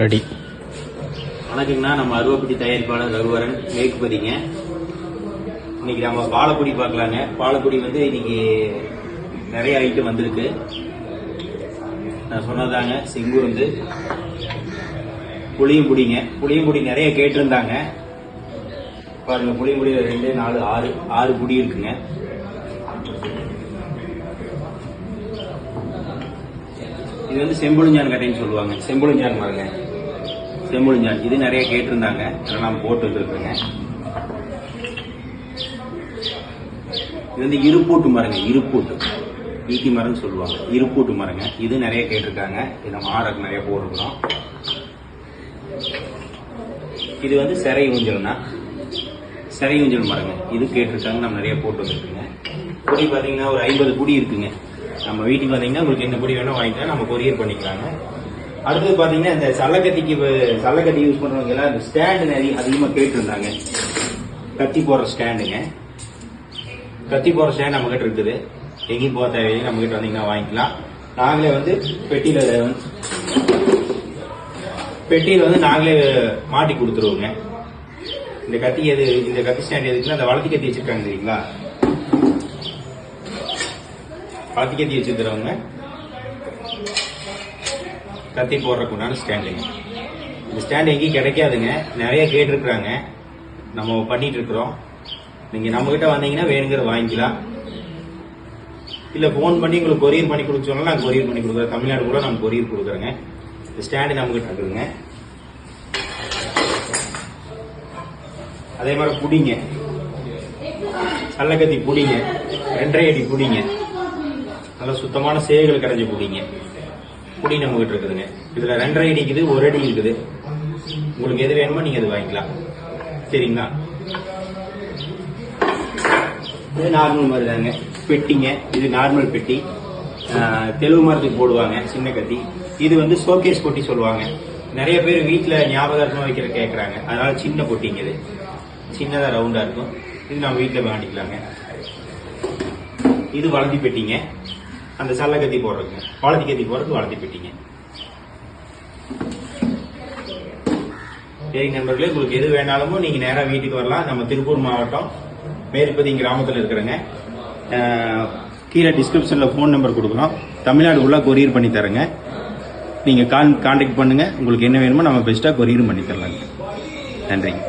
Ready. வணக்கங்கண்ணா நம்ம அருவப்பட்டி தயாரிப்பாளர் ரகுவரன் மேற்குப்பதிங்க இன்னைக்கு நம்ம பாலக்குடி பார்க்கலாங்க. பாலக்குடி வந்து இன்னைக்கு நிறைய ஐட்டம் வந்திருக்கு. நான் சொன்னதாங்க செங்குருந்து புளியும் புடி நிறைய கேட்டிருந்தாங்க. பாருங்க புளியம்புடி ரெண்டு நாலு ஆறு ஆறு புடி இருக்குங்க. இது வந்து செம்புளிஞ்சான் கட்டைன்னு சொல்லுவாங்க. செம்புளிஞ்சான் பாருங்க. செம்புளிஞ்சான் இது நிறைய கேட்டிருந்தாங்க. இதெல்லாம் போட்டு வந்துருக்குங்க. இது வந்து இருப்பூட்டு மரங்க இருப்பூட்டு. ஈட்டி மரம்னு சொல்லுவாங்க. இருப்பூட்டு மரங்க. இது நிறைய கேட்டிருக்காங்க. இது நம்ம ஆர்டர் நிறைய போட்டிருக்கிறோம். இது வந்து சிறை ஊஞ்சல்னா சிறை ஊஞ்சல் மரங்க. இது கேட்டிருக்காங்க. நம்ம நிறைய போட்டு வந்துருக்குங்க. குடி பார்த்தீங்கன்னா ஒரு ஐம்பது குடி இருக்குங்க. நம்ம வீட்டுக்கு பார்த்தீங்கன்னா உங்களுக்கு என்ன குடி வேணும் வாங்கிக்கலாம். நம்ம கொரியர் பண்ணிக்கலாங்க. அடுத்தது பாத்தீங்கன்னா இந்த சல்லக்கத்திக்கு சல்லக்கத்தி யூஸ் பண்றவங்க எல்லாம் இந்த ஸ்டாண்டு நிறைய அதிகமா கேட்டிருந்தாங்க. கத்தி போடுற ஸ்டாண்டுங்க கத்தி போடுற ஸ்டாண்ட் நம்ம கிட்ட இருக்குது. எங்கேயும் போக தேவையில்லை. நம்ம கிட்ட வந்தீங்கன்னா வாங்கிக்கலாம். நாங்களே வந்து பெட்டியில பெட்டியில வந்து நாங்களே மாட்டி கொடுத்துருவோங்க. இந்த கத்தி எது இந்த கத்தி ஸ்டாண்ட் எதுக்குன்னா அந்த வளர்த்தி கத்தி வச்சிருக்காங்க தெரியுங்களா? வளர்த்தி கத்தி வச்சிருக்கிறவங்க. கத்தி போடுறதுக்கு உண்டான ஸ்டாண்டுங்க இந்த ஸ்டாண்ட் எங்கேயும் கிடைக்காதுங்க. நிறைய கேட்டிருக்கிறாங்க. நம்ம பண்ணிட்டு இருக்கிறோம் நீங்கள் நம்ம வந்தீங்கன்னா வேணுங்கிறத வாங்கிக்கலாம். இல்லை ஃபோன் பண்ணி உங்களுக்கு கொரியர் பண்ணி கொடுக்க நாங்கள் கொரியர் பண்ணி கொடுக்குறோம். தமிழ்நாடு கூட நம்ம கொரியர் கொடுக்குறோங்க. இந்த ஸ்டாண்டு நம்மக்கிட்ட இருக்குதுங்க. அதே மாதிரி புடிங்க. சல்லக்கத்தி புடிங்க. ரெண்டரை அடி புடிங்க. நல்லா சுத்தமான சேவைகள் கரைஞ்ச புடிங்க. குடி நம்மகிட்ட இருக்குதுங்க. இதுல ரெண்டரை அடி இருக்குது ஒரு அடி இருக்குது உங்களுக்கு எது வேணுமோ நீங்க அது வாங்கிக்கலாம். சரிங்களா? இது நார்மல் மாதிரி தாங்க. பெட்டிங்க இது நார்மல் பெட்டி. தெலுங்கு மரத்துக்கு போடுவாங்க சின்ன கத்தி. இது வந்து ஷோகேஸ் பொட்டி சொல்லுவாங்க. நிறைய பேர் வீட்டில் ஞாபகார்த்தமா வைக்கிற கேட்குறாங்க அதனால சின்ன பொட்டிங்க இது. சின்னதாக ரவுண்டாக இருக்கும். இது நம்ம வீட்டில் மாட்டிக்கலாங்க இது வளர்த்தி பெட்டிங்க. அந்த சல்ல கத்தி போடுறதுங்க. வளர்த்தி கத்தி போடுறது வளர்த்தி பெட்டிங்க. சரி நண்பர்களே உங்களுக்கு எது வேணாலுமோ நீங்க நேராக வீட்டுக்கு வரலாம். நம்ம திருப்பூர் மாவட்டம் மேற்பதி கிராமத்தில் இருக்கிறேங்க. கீழே டிஸ்கிரிப்ஷன்ல ஃபோன் நம்பர் கொடுக்குறோம் தமிழ்நாடு உள்ள கொரியர் பண்ணி தரேங்க. நீங்க கான் கான்டாக்ட் பண்ணுங்க. உங்களுக்கு என்ன வேணுமோ நம்ம பெஸ்ட்டாக கொரியர் பண்ணி தரலாங்க. நன்றிங்க.